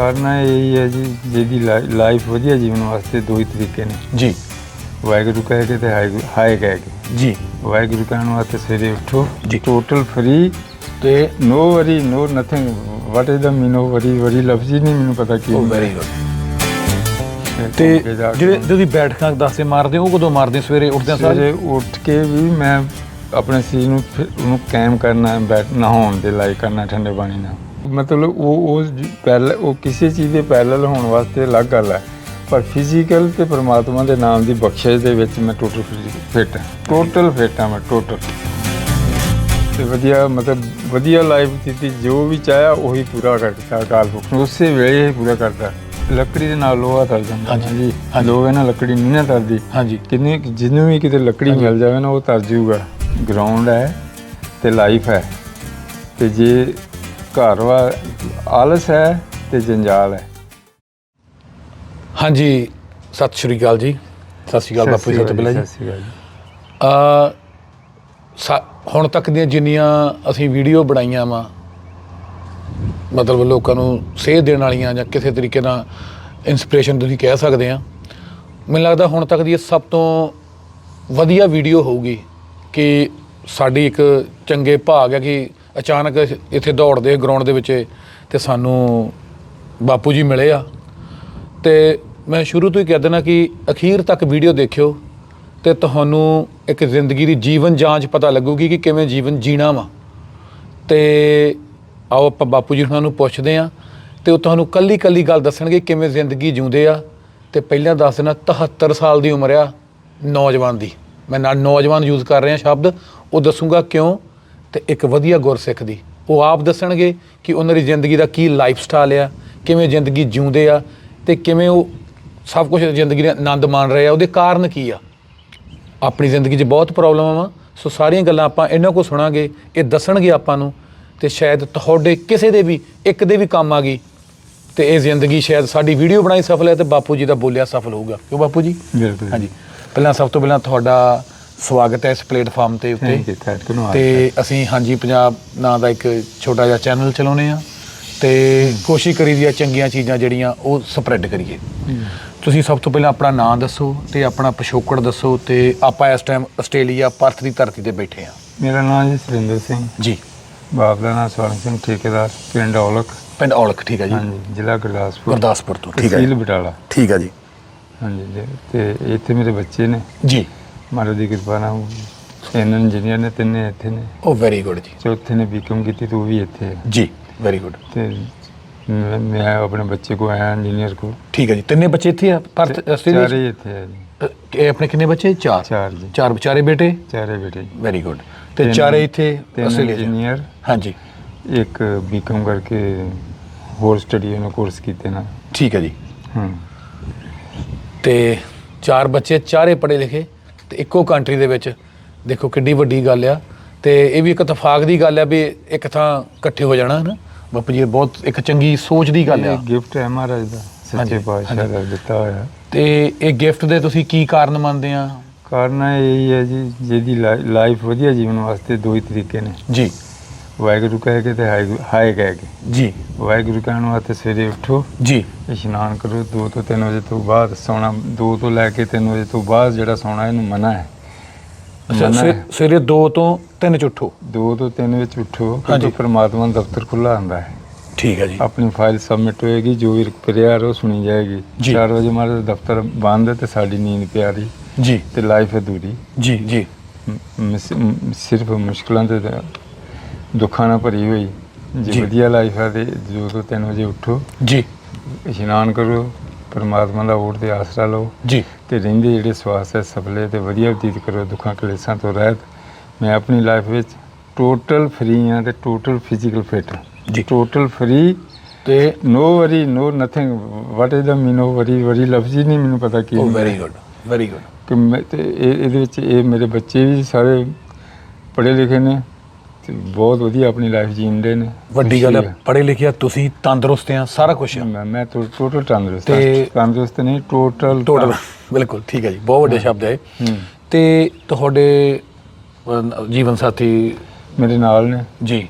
ਕਾਰਨ ਇਹ ਹੀ ਜੀ ਜਿਹਦੀ ਲਾਈਫ ਵਧੀਆ ਜੀਵਨ ਵਾਸਤੇ ਦੋ ਹੀ ਤਰੀਕੇ ਨੇ। ਜੀ। ਵਾਹਿਗੁਰੂ ਕਹਿ ਕੇ ਤੇ ਹਾਇ- ਹਾਏ ਕਹਿ ਕੇ। ਜੀ। ਵਾਹਿਗੁਰੂ ਕਹਿਣ ਵਾਸਤੇ ਸਵੇਰੇ ਉੱਠੋ ਜੀ। ਟੋਟਲ ਫਰੀ ਤੇ no worry no nothing what is the mean of worry worry ਲਫ਼ਜ਼ ਹੀ ਨਹੀਂ ਮੈਨੂੰ ਪਤਾ ਕੀ ਉਹ ਹੁੰਦਾ। ਵੈਰੀ ਗੁੱਡ ਤੇ ਤੇ ਘੁੰਮ ਕੇ ਜਾ ਕੇ ਜਿਹੜੇ ਤੁਸੀਂ ਬੈਠਕਾਂ ਦੱਸੇ ਮਾਰਦੇ ਹੋ ਉਹ ਕਦੋਂ ਮਾਰਦੇ? ਸਵੇਰੇ ਉੱਠਦੇ ਸਾਰ ਸਵੇਰੇ ਉੱਠ ਕੇ ਵੀ ਮੈਂ ਆਪਣੇ ਸਰੀਰ ਨੂੰ ਫਿਰ ਉਹਨੂੰ ਕਾਇਮ ਕਰਨਾ ਬੈਠ ਨਹਾਉਣ ਦੇ ਲਾਇਕ ਕਰਨਾ ਠੰਡੇ ਪਾਣੀ ਨਾਲ। ਮਤਲਬ ਉਹ ਉਹ ਪਹਿਲ ਉਹ ਕਿਸੇ ਚੀਜ਼ ਦੇ ਪੈਰਲਲ ਹੋਣ ਵਾਸਤੇ ਅਲੱਗ ਗੱਲ ਹੈ। ਪਰ ਫਿਜ਼ੀਕਲ ਤੇ ਪ੍ਰਮਾਤਮਾ ਦੇ ਨਾਮ ਦੀ ਬਖਸ਼ਿਸ਼ ਦੇ ਵਿੱਚ ਮੈਂ ਟੋਟਲ ਫਿਟ ਹਾਂ। ਟੋਟਲ ਫਿਟ ਹਾਂ ਮੈਂ ਟੋਟਲ ਤੇ ਵਧੀਆ ਮਤਲਬ ਵਧੀਆ ਲਾਈਫ ਦਿੱਤੀ ਜੋ ਵੀ ਚਾਹਿਆ ਉਹੀ ਪੂਰਾ ਕਰਤਾ ਅਕਾਲ ਪੁਰਖ ਉਸੇ ਵੇਲੇ ਹੀ ਪੂਰਾ ਕਰਤਾ। ਲੱਕੜੀ ਦੇ ਨਾਲ ਲੋਹਾ ਤਰ ਜਾਂਦਾ। ਹਾਂਜੀ। ਲੋਹੇ ਨਾਲ ਲੱਕੜੀ ਨਹੀਂ ਨਾ ਤਰਦੀ ਹਾਂਜੀ। ਕਿੰਨੇ ਜਿਹਨੂੰ ਵੀ ਕਿਤੇ ਲੱਕੜੀ ਮਿਲ ਜਾਵੇ ਨਾ ਉਹ ਤਰ ਜਾਊਗਾ। ਗਰਾਊਂਡ ਹੈ ਤੇ ਲਾਈਫ ਹੈ। ਤੇ ਜੇ ਘਰ ਵਾ ਆਲਸ ਹੈ ਤੇ ਜੰਜਾਲ ਹੈ। ਹਾਂਜੀ ਸਤਿ ਸ਼੍ਰੀ ਅਕਾਲ ਜੀ। ਸਤਿ ਸ਼੍ਰੀ ਅਕਾਲ ਬਾਪੂ ਜੀ ਸਤਿ ਤੋਂ ਪਹਿਲਾਂ ਜੀ ਸਤਿ ਸ਼੍ਰੀ ਅਕਾਲ ਜੀ। ਸਾ- ਹੁਣ ਤੱਕ ਦੀਆਂ ਜਿੰਨੀਆਂ ਅਸੀਂ ਵੀਡੀਓ ਬਣਾਈਆਂ ਵਾ ਮਤਲਬ ਲੋਕਾਂ ਨੂੰ ਸੇਧ ਦੇਣ ਵਾਲੀਆਂ ਜਾਂ ਕਿਸੇ ਤਰੀਕੇ ਨਾਲ ਇਨਸਪੀਰੇਸ਼ਨ ਤੁਸੀਂ ਕਹਿ ਸਕਦੇ ਆ ਮੈਨੂੰ ਲੱਗਦਾ ਹੁਣ ਤੱਕ ਦੀ ਸਭ ਤੋਂ ਵਧੀਆ ਵੀਡੀਓ ਹੋਊਗੀ ਕਿ ਸਾਡੀ ਇੱਕ ਚੰਗੇ ਭਾਗ ਹੈ ਕਿ ਅਚਾਨਕ ਇੱਥੇ ਦੌੜਦੇ ਗਰਾਊਂਡ ਦੇ ਵਿੱਚ ਤੇ ਸਾਨੂੰ ਬਾਪੂ ਜੀ ਮਿਲੇ ਆ। ਤੇ ਮੈਂ ਸ਼ੁਰੂ ਤੋਂ ਹੀ ਕਹਿ ਦੇਣਾ ਕਿ ਅਖੀਰ ਤੱਕ ਵੀਡੀਓ ਦੇਖਿਓ ਤੇ ਤੁਹਾਨੂੰ ਇੱਕ ਜ਼ਿੰਦਗੀ ਦੀ ਜੀਵਨ ਜਾਂਚ ਪਤਾ ਲੱਗੂਗੀ ਕਿ ਕਿਵੇਂ ਜੀਵਨ ਜੀਣਾ ਵਾ। ਤੇ ਆਓ ਆਪਾਂ ਬਾਪੂ ਜੀ ਉਹਨਾਂ ਨੂੰ ਪੁੱਛਦੇ ਆ ਤੇ ਉਹ ਤੁਹਾਨੂੰ ਕੱਲੀ ਕੱਲੀ ਗੱਲ ਦੱਸਣਗੇ ਕਿਵੇਂ ਜ਼ਿੰਦਗੀ ਜਿਉਂਦੇ ਆ। ਤੇ ਪਹਿਲਾਂ ਦੱਸ ਦੇਣਾ 73 ਸਾਲ ਦੀ ਉਮਰ ਆ ਨੌਜਵਾਨ ਦੀ। ਮੈਂ ਨਾਲ ਨੌਜਵਾਨ ਯੂਜ਼ ਕਰ ਰਿਹਾ ਸ਼ਬਦ, ਉਹ ਦੱਸੂਗਾ ਕਿਉਂ? ਤੇ ਇੱਕ ਵਧੀਆ ਗੁਰਸਿੱਖ ਦੀ। ਉਹ ਆਪ ਦੱਸਣਗੇ ਕਿ ਉਹਨਾਂ ਦੀ ਜ਼ਿੰਦਗੀ ਦਾ ਕੀ ਲਾਈਫ ਸਟਾਈਲ ਆ ਕਿਵੇਂ ਜ਼ਿੰਦਗੀ ਜਿਉਂਦੇ ਆ ਤੇ ਕਿਵੇਂ ਉਹ ਸਭ ਕੁਝ ਜ਼ਿੰਦਗੀ ਦਾ ਆਨੰਦ ਮਾਣ ਰਹੇ ਆ। ਉਹਦੇ ਕਾਰਨ ਕੀ ਆ? ਆਪਣੀ ਜ਼ਿੰਦਗੀ 'ਚ ਬਹੁਤ ਪ੍ਰੋਬਲਮਾਂ ਵਾ। ਸੋ ਸਾਰੀਆਂ ਗੱਲਾਂ ਆਪਾਂ ਇਹਨਾਂ ਕੋਲ ਸੁਣਾਂਗੇ ਇਹ ਦੱਸਣਗੇ ਆਪਾਂ ਨੂੰ ਤੇ ਸ਼ਾਇਦ ਤੁਹਾਡੇ ਕਿਸੇ ਦੇ ਵੀ ਇੱਕ ਦੇ ਵੀ ਕੰਮ ਆ ਗਈ ਤੇ ਇਹ ਜ਼ਿੰਦਗੀ ਸ਼ਾਇਦ ਸਾਡੀ ਵੀਡੀਓ ਬਣਾਈ ਸਫਲ ਹੈ ਤੇ ਬਾਪੂ ਜੀ ਦਾ ਬੋਲਿਆ ਸਫਲ ਹੋਊਗਾ। ਕਿਉਂ ਬਾਪੂ ਜੀ? ਬਿਲਕੁਲ ਹਾਂਜੀ। ਪਹਿਲਾਂ ਸਭ ਤੋਂ ਪਹਿਲਾਂ ਤੁਹਾਡਾ ਸਵਾਗਤ ਹੈ ਇਸ ਪਲੇਟਫਾਰਮ ਤੇ ਉੱਤੇ। ਤੇ ਅਸੀਂ ਹਾਂਜੀ ਪੰਜਾਬ ਨਾਂ ਦਾ ਇੱਕ ਛੋਟਾ ਜਿਹਾ ਚੈਨਲ ਚਲਾਉਨੇ ਆ ਤੇ ਕੋਸ਼ਿਸ਼ ਕਰੀਦੀ ਆ ਚੰਗੀਆਂ ਚੀਜ਼ਾਂ ਜਿਹੜੀਆਂ ਉਹ ਸਪਰੈਡ ਕਰੀਏ। ਤੁਸੀਂ ਸਭ ਤੋਂ ਪਹਿਲਾਂ ਆਪਣਾ ਨਾਮ ਦੱਸੋ ਤੇ ਆਪਣਾ ਪਿਛੋਕੜ ਦੱਸੋ ਤੇ ਆਪਾਂ ਇਸ ਟਾਈਮ ਆਸਟ੍ਰੇਲੀਆ ਪਰਥ ਦੀ ਧਰਤੀ ਤੇ ਬੈਠੇ ਆ ਮੇਰਾ ਨਾਮ ਜੀ ਸੁਰਿੰਦਰ ਸਿੰਘ। ਜੀ। ਬਾਪ ਦਾ ਨਾਮ ਸਵਰਨ ਸਿੰਘ ਠੇਕੇਦਾਰ ਪਿੰਡ ਔਲਖ। ਪਿੰਡ ਔਲਖ ਠੀਕ ਹੈ ਜੀ। ਹਾਂਜੀ ਜ਼ਿਲ੍ਹਾ ਗੁਰਦਾਸਪੁਰ। ਗੁਰਦਾਸਪੁਰ ਤੋਂ ਠੀਕ ਹੈ ਤਹਿਸੀਲ ਜੀ। ਬਟਾਲਾ। ਠੀਕ ਹੈ ਜੀ। ਹਾਂਜੀ। ਤੇ ਇੱਥੇ ਮੇਰੇ ਬੱਚੇ ਨੇ। ਜੀ। ਮਹਾਰਾਜ ਦੀ ਕਿਰਪਾ ਨਾਲ ਤਿੰਨ ਇੰਜੀਨੀਅਰ ਨੇ ਤਿੰਨੇ ਇੱਥੇ ਨੇ। ਉਹ ਵੈਰੀ ਗੁੱਡ ਜੀ। ਚੌਥੇ ਨੇ ਬੀਕਮ ਕੀਤੀ ਤੂੰ ਵੀ ਇੱਥੇ ਹੈ। ਜੀ ਵੈਰੀ ਗੁੱਡ ਤੇ ਮੈਂ ਮੈਂ ਆਪਣੇ ਬੱਚੇ ਕੋ ਆਇਆ ਇੰਜੀਨੀਅਰ ਕੋ ਠੀਕ ਹੈ ਜੀ ਤਿੰਨੇ ਬੱਚੇ ਇੱਥੇ ਆ ਪਰਥ ਆਸਟ੍ਰੇਲੀਆ 'ਚ? ਚਾਰੇ ਇੱਥੇ ਹੈ ਜੀ। ਅ, ਇਹ ਆਪਣੇ ਕਿੰਨੇ ਬੱਚੇ? ਚਾਰ। ਚਾਰ ਜੀ। ਚਾਰ ਵਿਚਾਰੇ ਬੇਟੇ? ਚਾਰੇ ਬੇਟੇ। ਜੀ। ਵੈਰੀ ਗੁੱਡ ਤੇ ਤਿੰਨ- ਚਾਰੇ ਇੱਥੇ ਤਿੰਨ ਆਸਟ੍ਰੇਲੀਆ 'ਚ? ਇੰਜੀਨੀਅਰ ਹਾਂਜੀ। ਇੱਕ ਬੀਕਮ ਕਰਕੇ ਹੋਰ ਸਟੱਡੀ ਉਹਨਾਂ ਕੋਰਸ ਕੀਤੇ ਨਾ ਠੀਕ ਹੈ ਜੀ। ਹਾਂ। ਤੇ ਚਾਰ ਬੱਚੇ ਚਾਰੇ ਪੜ੍ਹੇ ਲਿਖੇ। ਤੇ ਇੱਕੋ ਕੰਟਰੀ ਦੇ ਵਿੱਚ ਦੇਖੋ ਕਿੱਡੀ ਵੱਡੀ ਗੱਲ ਆ। ਤੇ ਇਹ ਵੀ ਇੱਕ ਇਤਫਾਕ ਦੀ ਗੱਲ ਆ ਵੀ ਇੱਕ ਥਾਂ ਇਕੱਠੇ ਹੋ ਜਾਣਾ ਹੈ ਨਾ ਬਾਪੂ ਜੀ ਬਹੁਤ ਇੱਕ ਚੰਗੀ ਸੋਚ ਦੀ ਗੱਲ ਆ। ਗਿਫਟ ਹੈ ਮਹਾਰਾਜ ਦਾ ਸੱਚੇ ਪਾਤਸ਼ਾਹ। ਦਾ ਦਿੱਤਾ ਹੋਇਆ। ਤੇ ਇਹ ਗਿਫਟ ਦੇ ਤੁਸੀਂ ਕੀ ਕਾਰਨ ਮੰਨਦੇ ਆ? ਕਾਰਨ ਇਹ ਹੀ ਹੈ ਜੀ ਜਿਹਦੀ ਲਾਈਫ ਵਧੀਆ ਜੀਵਨ ਵਾਸਤੇ ਦੋ ਹੀ ਤਰੀਕੇ ਨੇ। ਜੀ। ਵਾਹਿਗੁਰੂ ਕਹਿ ਕੇ ਤੇ ਹਾਏ ਕਹਿ ਕੇ। ਜੀ। ਵਾਹਿਗੁਰੂ ਕਹਿਣ ਵਾਸਤੇ ਸਵੇਰੇ ਉੱਠੋ ਜੀ। ਇਸ਼ਨਾਨ ਕਰੋ 2 ਤੋਂ 3 ਵਜੇ ਤੋਂ ਬਾਅਦ ਸੌਣਾ 2 ਤੋਂ ਲੈ ਕੇ 3 ਵਜੇ ਤੋਂ ਬਾਅਦ ਜਿਹੜਾ ਸੌਣਾ ਇਹਨੂੰ ਮਨਾ ਹੈ। ਅੱਛਾ ਮਨਾ ਸਵੇ- ਹੈ। ਸਵੇਰੇ 2 ਤੋਂ 3 ਚ ਉੱਠੋ। 2 ਤੋਂ 3 ਵਿੱਚ ਉੱਠੋ ਹਾਂਜੀ। ਕਿਉਂਕਿ ਪਰਮਾਤਮਾ ਦਾ ਦਫ਼ਤਰ ਖੁੱਲਾ ਹੁੰਦਾ ਹੈ। ਠੀਕ ਹੈ ਜੀ। ਆਪਣੀ ਫਾਈਲ ਸਬਮਿਟ ਹੋਏਗੀ ਜੋ ਵੀ ਪ੍ਰਿਆਰ ਉਹ ਸੁਣੀ ਜਾਏਗੀ। ਜੀ। 4 ਵਜੇ ਮਾਰੇ ਦਫ਼ਤਰ ਬੰਦ ਹੈ ਤੇ ਸਾਡੀ ਨੀਂਦ ਪਿਆਰੀ ਜੀ। ਤੇ ਲਾਈਫ ਅਧੂਰੀ। ਜੀ ਜੀ। ਮ- ਮਿਸ- ਮ- ਸਿਰਫ ਮੁਸ਼ਕਲਾਂ ਤੇ ਦੁੱਖਾਂ ਨਾਲ ਭਰੀ ਹੋਈ। ਜੀ। ਜੇ। ਵਧੀਆ ਲਾਈਫ ਹੈ ਤੇ ਦੋ ਤੋਂ 3 ਵਜੇ ਉੱਠੋ ਜੀ। ਇਸ਼ਨਾਨ ਕਰੋ ਪਰਮਾਤਮਾ ਦਾ ਓਟ ਤੇ ਆਸਰਾ ਲਓ ਜੀ। ਤੇ ਰਹਿੰਦੇ ਜਿਹੜੇ ਸਵਾਸ ਹੈ ਸਫਲੇ ਤੇ ਵਧੀਆ ਬਤੀਤ ਕਰੋ ਦੁੱਖਾਂ ਕਲੇਸ਼ਾਂ ਤੋਂ ਰਹਿਤ। ਮੈਂ ਆਪਣੀ ਲਾਈਫ ਵਿੱਚ ਟੋਟਲ ਫ੍ਰੀ ਹਾਂ ਤੇ ਟੋਟਲ ਫਿਜ਼ੀਕਲ ਫਿਟ ਜੀ। ਟੋਟਲ ਫ੍ਰੀ ਤੇ no worry no nothing what is the mean of worry worry ਲਫ਼ਜ਼ ਹੀ ਨਹੀਂ ਮੈਨੂੰ ਪਤਾ ਕੀ ਉਹ ਹੁੰਦਾ। ਵੈਰੀ ਗੁੱਡ ਵੈਰੀ ਗੁੱਡ ਕਿ ਮੈਂ ਤੇ ਇਹ- ਇਹਦੇ ਵਿੱਚ ਇਹ ਮੇਰੇ ਬੱਚੇ ਵੀ ਸਾਰੇ ਪੜ੍ਹੇ ਲਿਖੇ ਨੇ। ਤੇ ਬਹੁਤ ਵਧੀਆ ਆਪਣੀ ਲਾਈਫ ਜੀਂਦੇ ਨੇ। ਵੱਡੀ ਗੱਲ ਹੈ ਪੜ੍ਹੇ ਲਿਖਿਆ ਤੁਸੀਂ ਤੰਦਰੁਸਤ ਆ ਸਾਰਾ ਕੁਝ ਆ। ਮੈਂ ਮੈਂ ਟੋਟਲ ਤੰਦਰੁਸਤ ਤੇ-। ਤੰਦਰੁਸਤ ਨਹੀਂ ਟੋਟਲ ਟੋਟਲ ਬਿਲਕੁਲ ਠੀਕ ਹੈ ਜੀ ਬਹੁਤ ਵੱਡੇ ਸ਼ਬਦ ਹੈ। ਇਹ। ਤੇ ਤੁਹਾਡੇ ਅਹ, ਜੀਵਨ ਸਾਥੀ ਮੇਰੇ ਨਾਲ ਨੇ। ਜੀ।